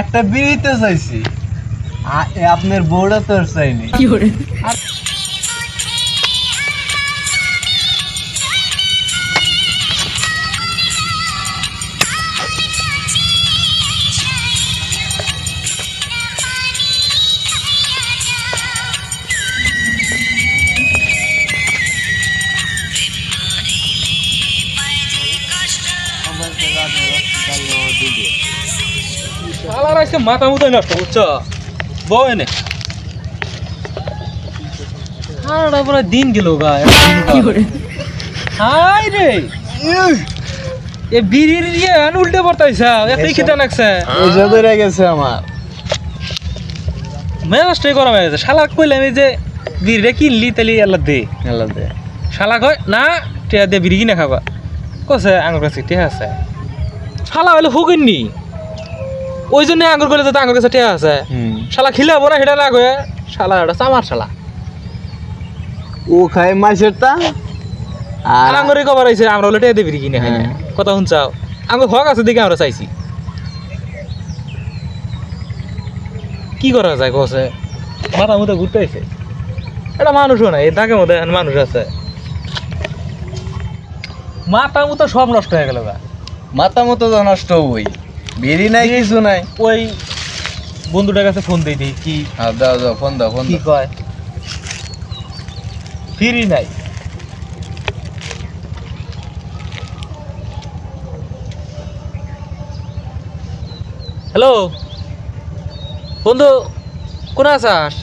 একটা বিড়ি তো চাইছি আপনার বউরা তো আর চাইনি। মাথা মুতাই নষ্ট বুঝছ বউ এনে। সারাটা পুরো দিন গেল গা হাই রে! এ বিড়ির ইয়ে উল্টে পড়তাইছা লাগছে। ধরে গেছে আমার। মেজাজটাই গরম হয়ে গেছে। শালা কইলাম এই যে বিড়িটা কিনলি তাহলে আল্লাহ দে। আল্লাহ দে। শালা কয় না টিয়া দিয়ে বিড়ি কিনে খাবা। কছে কাছে টিয়া আছে। শালা হলে হুকিননি ওই জন্য আঙুর করলে তো আঙুর কাছে টিয়া আছে। শালা খিলাবো না সেটা কয়ে শালা এটা চামার শালা। ও খায় মাছেরটা আর আর আঙুরে কবার হয়েছে আমরা হলে টিয়া দিয়ে বিড়ি কিনে খাই হ্যাঁ। কথা শুনছাও আঙুর হক আছে দেখে আমরা চাইছি। কি করা যায় কছে মাথা মতো ঘুরতে হয়েছে এটা মানুষও না এই দাগে মধ্যে মানুষ আছে। মাথা মতো সব নষ্ট হয়ে গেল মাথা মতো তো নষ্ট হই বিড়ি নাই কিছু নাই। ওই বন্ধুটার কাছে ফোন দিয়ে দিই কি? হ্যাঁ দাও দাও ফোন দাও ফোন কি কয়? ফ্রি নাই। হ্যালো বন্ধু কোন আসাস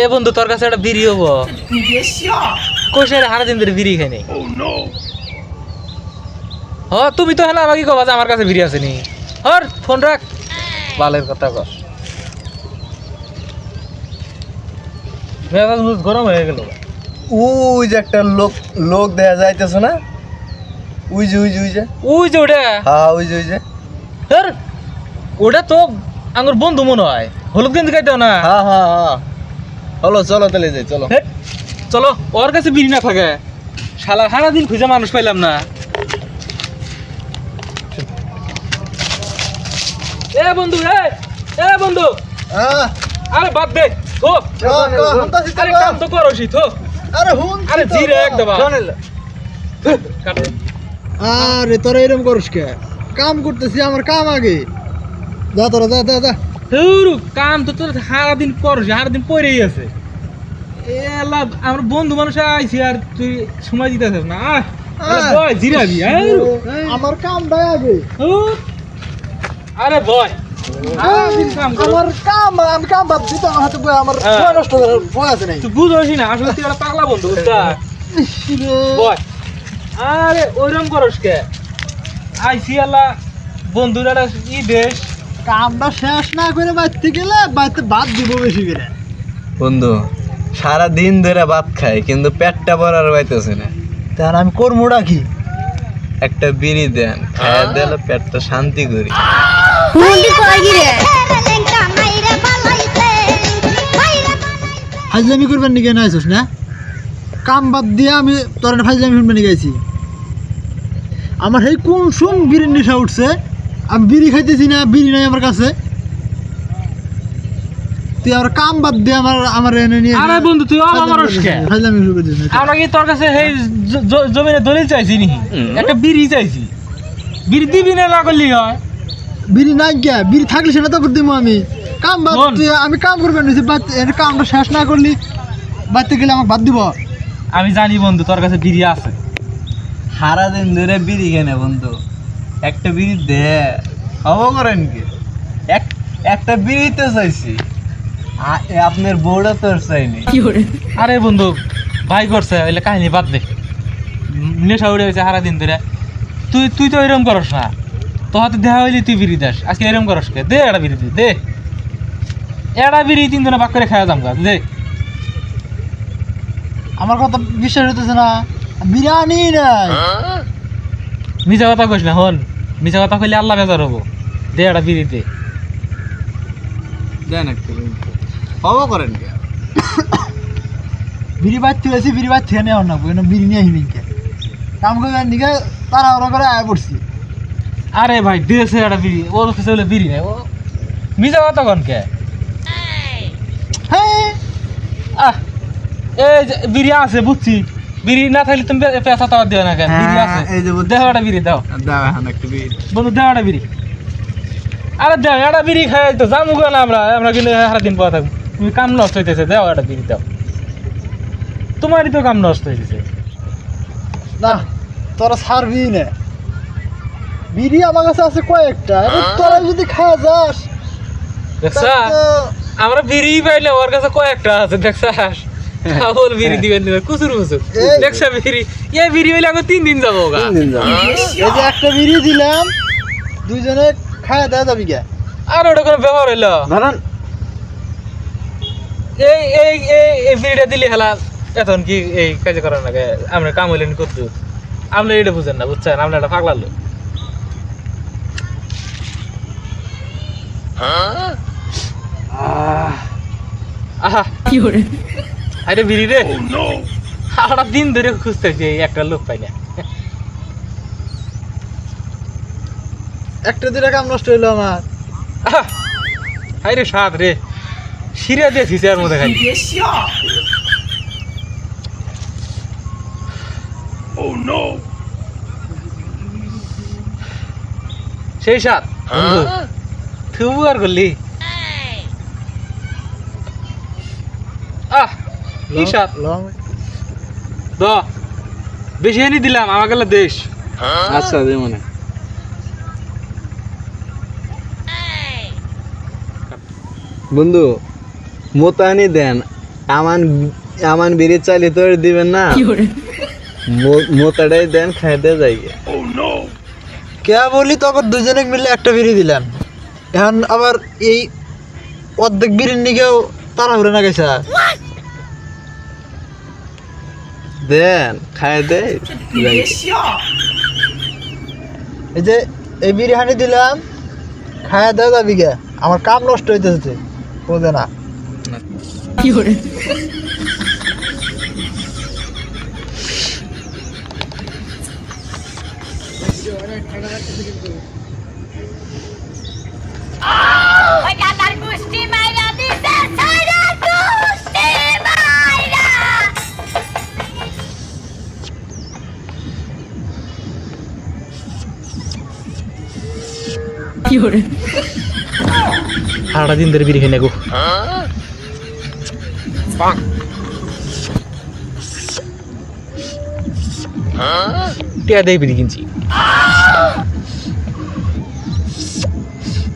এ বন্ধু তোর কাছে একটা বিড়ি হব। কোষে হারা দিন ধরে বিড়ি খাই নাই। হ তুমি তো হ্যাঁ আমাকে কবা যে আমার কাছে বিড়ি আছে নি? হর ফোন রাখ বালের কথা কর মেজাজ মুজ গরম হয়ে গেল। ওই যে একটা লোক লোক দেখা যাইতেছে না? ওই যে ওই যে ওই যে। ওই যে ওটা। হ্যাঁ ওই যে ওই যে। হর ওটা তো আমার বন্ধু মনে হয়। হলুদ গেঞ্জি খাইতেও না? হ্যাঁ হ্যাঁ হ্যাঁ চলো চলো তাহলে যাই চলো। চলো ওর কাছে বিড়ি না থাকে। শালা সারাদিন খুঁজে মানুষ পাইলাম না। এ বন্ধু এ এ বন্ধু। আহ, আরে বাদ দে তো, আরে কাম তো করছি থো আরে হুন আরে জিরে একদম আরে তোরা এরকম করস কে? কাম করতেছি আমার কাম আগে। যা তোরা যা যা যা। ধুরু, কাম তো তোর সারাদিন করছি সারাদিন পরেই আছে। এলা আমার বন্ধু মানুষ আইছি আর তুই সময় দিতেছিস না। আমার কামটাই আগে। ধুর। আরে সারাদিন কাম আমার কাম আমি কাম বাদ দিতে আমার হাতে বই আমার হ্যাঁ। নষ্ট করার ভয় আছে নাই। তুই বুঝোসি না আসলে তুই একটা পাগলা বন্ধু বয় আরে ওইরকম করস কে? আইসি আল্লাহ বন্ধুর একটা ই দেশ কামটা শেষ না করে গেলে দিব বেশি করে। বন্ধু সারা দিন ধরে ভাত খাই কিন্তু পেটটা ভরার পাইতেছে না। তার আমি করব কি একটা বিড়ি দেন খাইয়া দিলে পেটটা শান্তি করি। মুন্ডি কই গিরে লেংটা মাইরা পালাইছে ফাইজলামি করবেন নাকি না আইসস না? কাম বাদ দিয়ে আমি তোর ফাইজলামি শুনবেন নাকি আইছি। আমার সেই কোন সুম বিড়ির নেশা উঠছে আমি বিড়ি খাইতেছি না বিড়ি নাই আমার কাছে। তুই আর কাম বাদ দিয়ে আমার আমার এনে নিয়ে আরে বন্ধু তুই আমার কে ফাইজলামি শুরু করে দিস আমরা কি তোর কাছে সেই জমিনে দলিল চাইছি নি একটা বিড়ি চাইছি। বিড়ি দিবি না না করলি হয়? বিড়ি নাই গিয়া বিড়ি থাকলে সেটা তো দিব আমি। কাম বাদ। আমি কাম করবেন এর কামটা শেষ না করলি বাড়তে গেলে আমাকে বাদ দিব। আমি জানি বন্ধু তোর কাছে বিড়ি আছে। সারা দিন ধরে বিড়ি কেনে বন্ধু। একটা বিড়ি দে হব করেন কি? এক একটা বিড়ি তো চাইছি। আপনার বউটা তো আর চাইনি। আরে বন্ধু ভাই করছে ওইলে কাহিনী বাদ দে। নেশা উড়ে গেছে সারা দিন ধরে। তুই তুই তো এরকম করস না। তো হাতে দেখা হইলি তুই বিড়ি দাস। আজকে এরকম করস কে? দে একটা বিড়ি দে দে। একটা বিড়ি তিন জনে বাক করে খাওয়া দাম গা দে। আমার কথা বিশ্বাস হতেছে না। বিরিয়ানি নাই। মিছা কথা কইস না হন। মিছা কথা কইলে আল্লাহ বেজার হব। দে একটা বিড়ি দে। দেন একটা হব করেন কে? বিড়ি বাচ্চা হয়েছি বিড়ি বাচ্চা নেওয়ার না বিড়ি নিয়ে আহিনি কে? কাম করে দিকে তারা ওরা করে আয় পড়ছি। আরে ভাই দিয়েছে একটা বিড়ি ওর কাছে হলে বিড়ি নেই ও মিজা কন কে? হ্যাঁ। আহ এই যে বিড়ি আছে বুঝছি। বিড়ি না থাকলে তুমি পেঁচা তাওয়া দিও না কেন? বিড়ি হ্যাঁ, আছে এই যে বুঝছি। দেহ একটা বিড়ি দাও। দাও এখন একটা বিড়ি। বন্ধু দেহ একটা বিড়ি। আরে দেও একটা বিড়ি খাই তো জামু গো না আমরা? আমরা কিন্তু সারা দিন পাওয়া থাকব। তুমি কাম নষ্ট হইতেছে দেও একটা বিড়ি দাও। তোমারই তো কাম নষ্ট হইতেছে। না তোরা ছাড়বি না। বিড়ি আমার কাছে আছে কয়েকটা। তোরা যদি খাওয়া যাস দেখছা আমরা বিড়ি পাইলে ওর কাছে কয়েকটা আছে দেখছাস ওর বিড়ি দিবেন দিবেন কুচুর মুচুর। দেখছা বিড়ি। এ বিড়ি হইলে এখন তিন দিন যাব তিন দিন যাব। এই যে একটা বিড়ি দিলাম দুইজনে খাওয়া দেওয়া যাবি কে আর ওটা কোনো ব্যবহার হইল? ধরেন এই এই এই এই বিড়িটা দিলে হেলা এখন কি এই কাজ করার নাকি আমরা কাম হইলেন করতে আপনি এটা বুঝেন না বুঝছেন? আপনি এটা পাগলা আহা। কি করে আরে বিড়ি রে। সারা দিন ধরে খুঁজতেছি একটা লোক পাই না। একটা দুটা কাম নষ্ট হইল আমার। আহা, আরে সাত রে। শিরা দিয়ে সিসের মধ্যে খালি সেই সাত করলি? আহ দ বেশি এনে দিলাম আমাকে দেশ। আচ্ছা দে মনে। বন্ধু মোতানি দেন। আমান আমান বিড়ি চালি তো দিবেন না। মো- মোতাটাই দেন খাইতে যাই কে বলি তখন দুজনে মিলে একটা বিড়ি দিলাম। এখন আবার এই অর্ধেক বিড়ির নিকেও তারা ঘুরে না গেছে। দেন খাই দে। এই যে এই বিরিয়ানি দিলাম খায়া দেওয়া যাবি কে আমার কাম নষ্ট হইতেছে বোঝে না। কি ওই সারাটা দিন ধরে বিড়ি খেয়ে টিয়া দেয় বিড়ি কিনছি।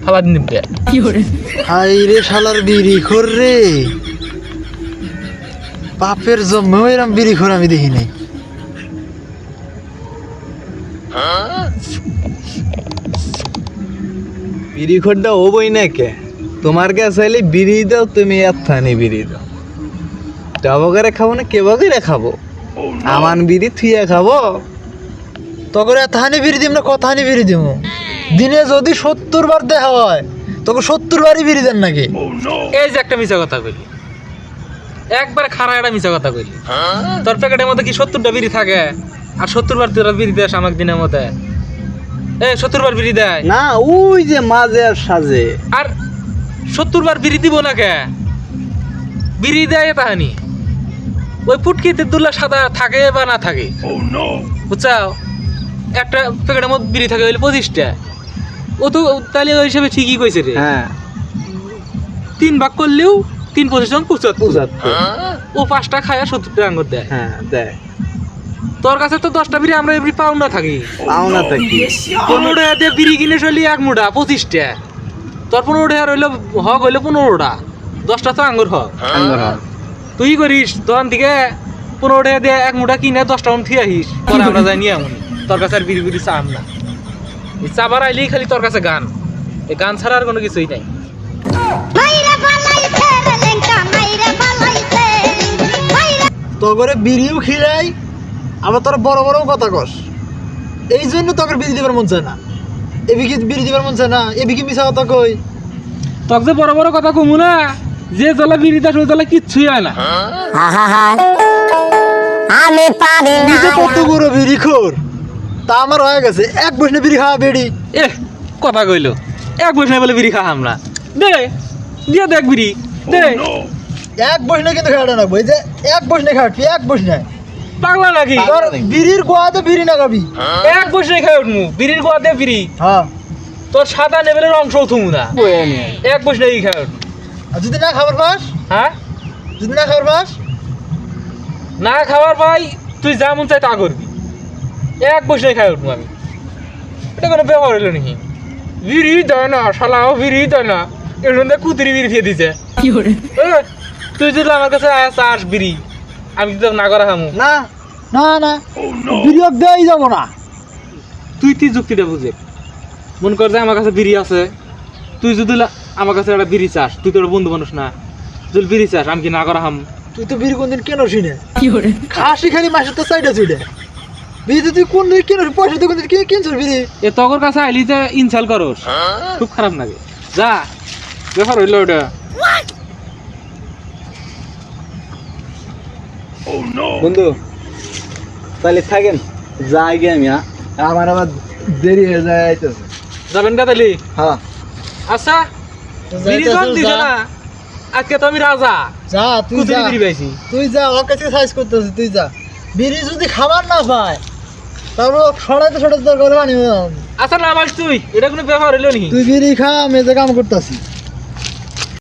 ফালা দিন দিন হাই রে শালার বিড়ি খোর রে। বাপের এরম বিড়ি খোর আমি দেখি নাই। বিড়ি খোরটা ও বই না কে? তোমার কাছে চাইলে বিড়ি দাও তুমি এত্থানি বিড়ি দাও। টবকারে খাব না কে বকারে খাব? আমান বিড়ি থুইয়া খাব? তখন হানি বিড়ি দিম না কত হানি বিড়ি দিব দিনে যদি সত্তর বার দেখা হয় তখন সত্তর বারই বিড়ি দেন নাকি? এই যে একটা মিছা কথা কইলি। একবার খারা একটা মিছা কথা কইলি। তোর প্যাকেটের মধ্যে কি সত্তরটা বিড়ি থাকে? আর সত্তর বার তোরা বিড়ি দেয় আমাকে দিনের মধ্যে। এ সত্তর বার বিড়ি দেয়। না ওই যে মাঝে আর সাজে আর সত্তর বার বিড়ি দিব না কে? বিড়ি দেয় তাহানি। ওই পুটকিতে দুলা সাদা থাকে বা না থাকে? বুঝছাও? একটা প্যাকেটের মধ্যে বিড়ি থাকে হইলে পঁচিশটা। ও তো তাহলে ওই হিসাবে ঠিকই কইছে রে। হ্যাঁ। তিন ভাগ করলেও তিন পঁচিশ জন পঁচাত্তর ও পাঁচটা খায় সত্তর টাকা আঙ্গুর দেয়। হ্যাঁ দেয়। তোর কাছে তো দশটা বিড়ি আমরা এমনি পাও না থাকি। পাওনা থাকি। পনেরো টাকা দিয়ে বিড়ি কিনে চলি এক মুঠা পঁচিশটা। তোর পনেরো টাকা রইল হক হইল পনেরোটা। দশটা তো আঙ্গুর হক। আঙ্গুর হক। তুই করিস দোকান থেকে পনেরো টাকা দিয়ে এক মুঠা কিনে দশটা মন থিয়ে আহিস পরে আমরা যাই নিয়ে এমন তোর কাছে আর বিড়ি বিড়ি চাম না। চাবার আইলেই খালি তোর কাছে গান। এই গান ছাড়া আর কোনো কিছুই নাই। তো পালাইছে রে লেঙ্কা মাইরা পালাইছে। মাইরা তগরে বিড়িও খিলাই আবার তোর বড় বড় কথা কস। এই জন্য তোকে বিড়ি দিবার মন চায় না। এবি কি বিড়ি দিবার মন চায় না এবি কি মিশা কথা কই? তোকে যে বড় বড় কথা কমু না যে জলে বিড়ি দাস ওই জলে কিচ্ছুই হয় না। আমি পারি না। নিজে কত বড় বিড়ি খোর তা আমার হয়ে গেছে। এক বসনে বিড়ি খাওয়া বেড়ি। এ কথা কইলো। এক বসে বলে বিড়ি খাওয়া আমরা। দে দিয়ে দেখ বিড়ি। দে। এক বসনে কিন্তু খাওয়াটা না বই যে এক বসনে খাওয়াবি এক বসনে। পাগলা নাকি? তোর বিড়ির গোয়াতে বিড়ি না খাবি? এক বসে খাই উঠমু বিড়ির গোয়াতে বিড়ি। হ্যাঁ। তোর সাদা লেভেলের অংশ থুমু না। এক বসে খাই উঠমু। যদি না খাবার পাস? হ্যাঁ? যদি না খাবার পাস? না খাওয়ার ভাই তুই যা মন চাই তা করবি। এক বসে খাই উঠবো আমি। এটা কোনো ব্যবহার হলো নাকি? বিড়ি দেয় না শালাও বিড়ি দেয় না। এর মধ্যে কুতুরি বিড়ি খেয়ে দিছে। তুই যদি আমার কাছে আয় চাস বিড়ি আমি তো না করা হামু না না না। বিড়ি দেই যাব না। তুই তুই যুক্তিটা বুঝে। মনে কর যে আমার কাছে বিড়ি আছে। তুই যদি লা- আমার কাছে একটা বিড়ি চাস তুই তোর বন্ধু মানুষ না। যদি বিড়ি চাস আমি কি না করা হাম? তুই তো বিড়ি কোনদিন কেন শুনে? খাসি খালি মাসের তো সাইডে ছুটে বিড়ি তো তুই কোন দিন কেন পয়সা তুই কোনদিন কি- কিনছিস বিড়ি? এ তগর কাছে আইলি যে ইনসাল করস। খুব খারাপ লাগে। যা ব্যাপার হইল ওটা। বন্ধু তাহলে থাকেন যাই গে আমি হ্যাঁ? আমার আবার দেরি হয়ে যায় আইতেছে। যাবেন কা তাহলে? হ্যাঁ। আচ্ছা বিড়ি জন দিছ না? আজকে তো আমি রাজা। যা তুই যা। তুই যা ওর কাছে সাইজ করতেছিস তুই যা। বিড়ি যদি খাবার না পায় তারপর আচ্ছা না মাস তুই এটা কোনো ব্যাপার হইল নি? তুই বিড়ি খা আমি যে কাম করতেছি।